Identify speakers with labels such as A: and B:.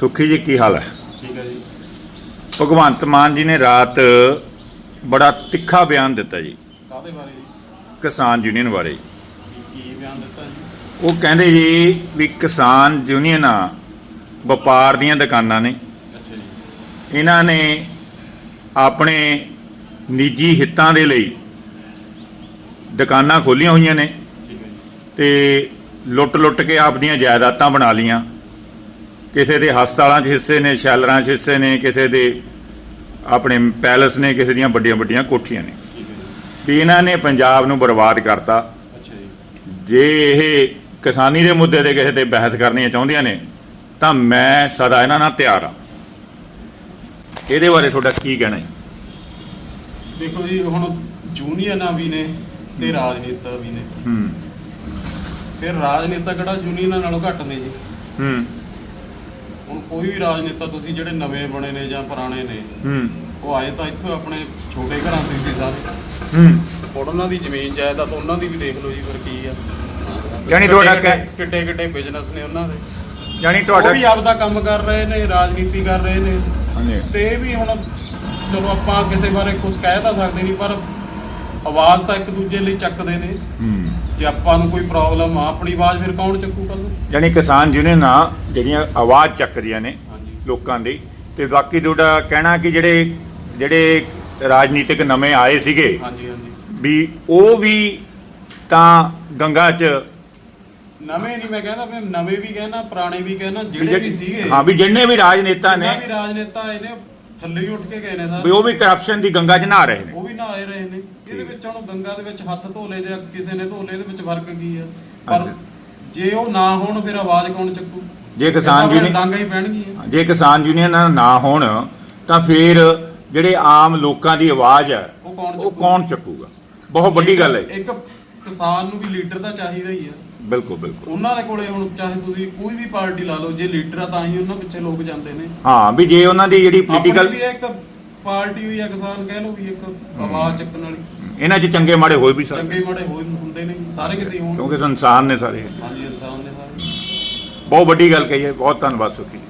A: ਸੁਖੀ ਜੀ ਕੀ ਹਾਲ ਹੈ?
B: ਠੀਕ ਹੈ ਜੀ।
A: ਭਗਵੰਤ ਮਾਨ ਜੀ ਨੇ ਰਾਤ ਬੜਾ ਤਿੱਖਾ ਬਿਆਨ ਦਿੱਤਾ ਜੀ।
B: ਕਾਹਦੇ ਬਾਰੇ ਜੀ?
A: ਕਿਸਾਨ ਯੂਨੀਅਨ ਬਾਰੇ।
B: ਕੀ- ਕੀ ਬਿਆਨ ਦਿੱਤਾ ਜੀ?
A: ਉਹ ਕਹਿੰਦੇ ਜੀ ਵੀ ਕਿਸਾਨ ਯੂਨੀਅਨਾਂ ਵਪਾਰ ਦੀਆਂ ਦੁਕਾਨਾਂ ਨੇ।
B: ਅੱਛਾ ਜੀ।
A: ਇਹਨਾਂ ਨੇ ਆਪਣੇ ਨਿੱਜੀ ਹਿੱਤਾਂ ਦੇ ਲਈ ਦੁਕਾਨਾਂ ਖੋਲੀਆਂ ਹੋਈਆਂ ਨੇ
B: ਠੀਕ ਹੈ ਜੀ।
A: ਤੇ ਲੁੱਟ-ਲੁੱਟ ਕੇ ਆਪਦੀਆਂ ਜਾਇਦਾਦਾਂ ਬਣਾ ਲੀਆਂ ਕਿਸੇ ਦੇ ਹਸਪਤਾਲਾਂ 'ਚ ਹਿੱਸੇ ਨੇ ਸ਼ੈਲਰਾਂ 'ਚ ਹਿੱਸੇ ਨੇ ਕਿਸੇ ਦੇ ਆਪਣੇ ਪੈਲਸ ਨੇ ਕਿਸੇ ਦੀਆਂ ਵੱਡੀਆਂ-ਵੱਡੀਆਂ ਕੋਠੀਆਂ ਨੇ। ਵੀ ਇਹਨਾਂ ਨੇ ਪੰਜਾਬ ਨੂੰ ਬਰਬਾਦ ਕਰਤਾ।
B: ਅੱਛਾ ਜੀ।
A: ਜੇ ਇਹ ਕਿਸਾਨੀ ਦੇ ਮੁੱਦੇ ਤੇ ਕਿਸੇ ਤੇ ਬਹਿਸ ਕਰਨੀਆਂ ਚਾਹੁੰਦੀਆਂ ਨੇ ਤਾਂ ਮੈਂ ਸਦਾ ਇਹਨਾਂ ਨਾਲ ਤਿਆਰ ਹਾਂ। ਇਹਦੇ ਬਾਰੇ ਤੁਹਾਡਾ ਕੀ ਕਹਿਣਾ ਹੈ
B: ਦੇਖੋ ਜੀ ਹੁਣ ਜੂਨੀਅਰਾਂ ਵੀ ਨੇ ਤੇ ਰਾਜਨੇਤਾ ਵੀ ਨੇ।
A: ਹੂੰ।
B: ਫਿਰ ਰਾਜਨੇਤਾ ਕਿਹੜਾ ਜੂਨੀਅਰਾਂ ਨਾਲੋਂ ਘੱਟ ਨੇ ਜੀ?
A: ਹੂੰ।
B: ਹੁਣ ਕੋਈ ਵੀ ਰਾਜਨੇਤਾ ਤੁਸੀਂ ਜਿਹੜੇ ਨਵੇਂ ਬਣੇ ਨੇ ਜਾਂ ਪੁਰਾਣੇ ਨੇ
A: ਹੂੰ।
B: ਉਹ ਆਏ ਤਾਂ ਇੱਥੋਂ ਆਪਣੇ ਛੋਟੇ ਘਰਾਂ ਤੋਂ ਸੀ ਸਾਰੇ।
A: ਹੂੰ।
B: ਹੁਣ ਉਹਨਾਂ ਦੀ ਜ਼ਮੀਨ ਜਾਇਦਾਦ ਉਹਨਾਂ ਦੀ ਵੀ ਦੇਖ ਲਓ ਜੀ ਫਿਰ ਕੀ ਆ।
A: ਯਾਨੀ ਤੁਹਾਡਾ ਕਹਿ-
B: ਕਿੱਡੇ ਕਿੱਡੇ ਬਿਜ਼ਨਸ ਨੇ ਉਹਨਾਂ ਦੇ।
A: ਯਾਨੀ
B: ਉਹ
A: ਤੁਹਾਡਾ
B: ਵੀ ਆਪਦਾ ਕੰਮ ਕਰ ਰਹੇ ਨੇ ਰਾਜਨੀਤੀ ਕਰ ਰਹੇ ਨੇ।
A: ਹਾਂਜੀ।
B: ਤੇ ਇਹ ਵੀ ਹੁਣ ਚਲੋ ਆਪਾਂ ਕਿਸੇ ਬਾਰੇ ਕੁਝ ਕਹਿ ਤਾਂ ਸਕਦੇ ਨਹੀਂ ਪਰ ਆਵਾਜ਼ ਤਾਂ ਇੱਕ ਦੂਜੇ ਲਈ ਚੱਕਦੇ ਨੇ।
A: ਹੂੰ।
B: ਜੇ ਆਪਾਂ ਨੂੰ ਕੋਈ ਪ੍ਰੋਬਲਮ ਆ ਆਪਣੀ ਆਵਾਜ਼ ਫਿਰ ਕੌਣ ਚੱਕੂ ਕੱਲ
A: ਯਾਨੀ ਕਿਸਾਨ ਯੂਨੀਅਨਾਂ ਜਿਹੜੀਆਂ ਆਵਾਜ਼ ਚੱਕਦੀਆਂ ਨੇ ਲੋਕਾਂ ਦੀ ਤੇ ਬਾਕੀ ਤੁਹਾਡਾ ਕਹਿਣਾ ਕਿ ਜਿਹੜੇ ਜਿਹੜੇ ਰਾਜਨੀਤਿਕ ਨਵੇਂ ਆਏ ਸੀਗੇ
B: ਹਾਂਜੀ ਹਾਂਜੀ।
A: ਵੀ ਉਹ ਵੀ ਤਾਂ ਗੰਗਾ 'ਚ
B: ਨਵੇਂ ਨਹੀਂ ਮੈਂ ਕਹਿੰਦਾ ਵੀ ਨਵੇਂ ਵੀ ਕਹਿਣਾ ਪੁਰਾਣੇ ਵੀ ਕਹਿਣਾ
A: ਵੀ
B: ਜਿਹੜੇ ਵੀ ਸੀਗੇ।
A: ਹਾਂ ਵੀ ਜਿੰਨੇ ਵੀ ਰਾਜਨੇਤਾ ਨੇ
B: ਵੀ ਰਾਜਨੇਤਾ ਆਏ ਨੇ ਥੱਲੇ ਹੀ ਉੱਠ ਕੇ ਗਏ ਨੇ
A: ਵੀ
B: ਸਾਰੇ
A: ਉਹ ਵੀ ਕਰਪਸ਼ਨ ਦੀ ਗੰਗਾ 'ਚ ਨਹਾ ਰਹੇ ਨੇ।
B: ਵੀ ਨਾ ਆਏ ਰਹੇ ਨੇ। ਇਹਦੇ। ਵਿੱਚ ਹੁਣ ਗੰਗਾ ਦੇ ਵਿੱਚ ਹੱਥ ਧੋਲੇ ਜਾਂ ਕਿਸੇ ਨੇ ਧੋਲੇ ਇਹਦੇ ਵਿੱਚ ਫ਼ਰਕ ਕੀ ਆ? ਪਰ। ਜੇ ਉਹ ਨਾ ਹੋਣ ਫਿਰ ਆਵਾਜ਼ ਕੌਣ ਚੱਕੂ?
A: ਜੇ ਕਿਸਾਨ
B: ਜੀ
A: ਨੇ-
B: ਡਾਂਗਾ ਹੀ ਪੈਣਗੀਆਂ।
A: ਜੇ ਕਿਸਾਨ ਯੂਨੀਅਨਾਂ ਨਾ ਹੋਣ ਤਾਂ ਫਿਰ ਜਿਹੜੇ ਆਮ ਲੋਕਾਂ ਦੀ ਆਵਾਜ਼ ਹੈ
B: ਉਹ ਕੌਣ
A: ਚੱਕੂਗਾ? ਬਹੁਤ ਵੱਡੀ ਗੱਲ ਹੈ
B: ਇੱਕ ਕਿਸਾਨ ਨੂੰ ਵੀ ਲੀਡਰ ਤਾਂ ਚਾਹੀਦਾ ਹੀ ਆ।
A: ਬਿਲਕੁਲ ਬਿਲਕੁਲ।
B: ਉਹਨਾਂ ਦੇ ਕੋਲੇ ਹੁਣ ਚਾਹੇ ਤੁਸੀਂ ਕੋਈ ਵੀ ਪਾਰਟੀ ਲਾ ਲਓ ਜੇ ਲੀਡਰ ਆ ਤਾਂ ਹੀ ਉਹਨਾਂ ਪਿੱਛੇ ਲੋਕ ਜਾਂਦੇ ਨੇ।
A: ਹਾਂ ਵੀ ਜੇ ਉਹਨਾਂ ਦੀ ਜਿਹੜੀ ਪੋਲੀਟੀਕਲ
B: ਵੀ ਇੱਕ ਪਾਰਟੀ ਹੋਈ ਆ ਕਿਸਾਨ ਕਹਿ ਲਓ ਵੀ ਇੱਕ ਆਵਾਜ਼ ਚੱਕਣ ਵਾਲੀ।
A: ਇਹਨਾਂ 'ਚ ਚੰਗੇ ਮਾੜੇ ਹੋਏ ਵੀ ਸਕਦੇ
B: ਚੰਗੇ ਮਾੜੇ ਹੋਏ ਹੁੰਦੇ ਨੇ ਸਾਰੇ ਕਿਤੇ ਹੋਣ
A: ਕਿਉਂਕਿ ਸੰਸਾਰ ਨੇ ਸਾਰੇ।
B: ਹਾਂਜੀ ਇਨਸਾਨ ਨੇ ਸਾਰੇ।
A: ਬਹੁਤ ਵੱਡੀ ਗੱਲ ਕਹੀ ਹੈ ਬਹੁਤ ਧੰਨਵਾਦ ਸੁਖੀ ਜੀ।